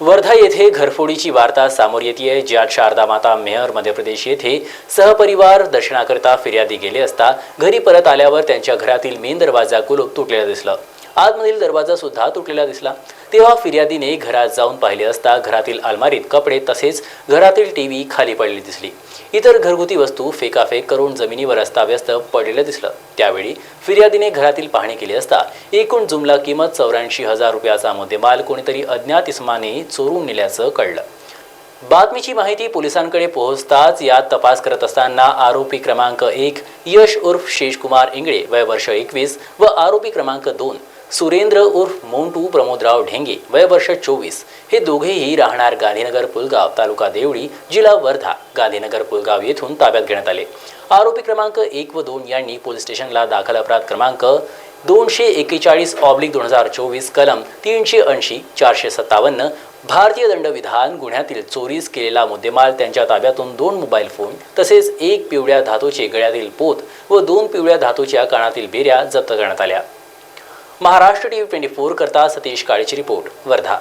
वर्धा येथे घरफोडीची वार्ता समोर येते ज्यात शारदा माता मेहर मध्य प्रदेश येथे सहपरिवार दर्शनाकरिता फिर्यादी गेले असता घरी परत आल्यावर त्यांच्या घरातील मेन दरवाजा कुलूप तुटलेला दिसलं. आतमधील दरवाजा सुद्धा तुटलेला दिसला. तेव्हा फिर्यादीने घरात जाऊन पाहिले असता घरातील अलमारीत कपडे तसेच घरातील टीव्ही खाली पडली दिसली. इतर घरगुती वस्तू फेकाफेक करून जमिनीवर अस्ताव्यस्त पडलेलं दिसलं. त्यावेळी फिर्यादीने घरातील पाहणी केली असता एकूण जुमला किंमत चौऱ्याऐंशी हजार रुपयाचा मुद्देमाल कोणीतरी अज्ञात इसमाने चोरून नेल्याचं कळलं. बातमीची माहिती पोलिसांकडे पोहोचताच यात तपास करत असताना आरोपी क्रमांक एक यश उर्फ शेषकुमार इंगळे वय वर्ष एकवीस व आरोपी क्रमांक दोन सुरेंद्र उर्फ मोंटू प्रमोदराव ढेंगे वय वर्ष चोवीस. हे दोघेही राहणार गांधीनगर पुलगाव तालुका देवळी जिल्हा वर्धा गांधीनगर पुलगाव येथून ताब्यात घेण्यात आले. आरोपी क्रमांक एक व दोन यांनी पोलीस स्टेशनला दाखल अपराध क्रमांक दोनशे एकेचाळीस ऑब्लिक दोन हजार चोवीस कलम तीनशे ऐंशी चारशे सत्तावन्न भारतीय दंडविधान गुन्ह्यातील चोरीस केलेला मुद्देमाल त्यांच्या ताब्यातून दोन मोबाईल फोन तसेच एक पिवळ्या धातूचे गळ्यातील पोत व दोन पिवळ्या धातूच्या कानातील बेऱ्या जप्त करण्यात आल्या. महाराष्ट्र टीव्ही ट्वेंटी फोर करता सतीश काळेची रिपोर्ट वर्धा.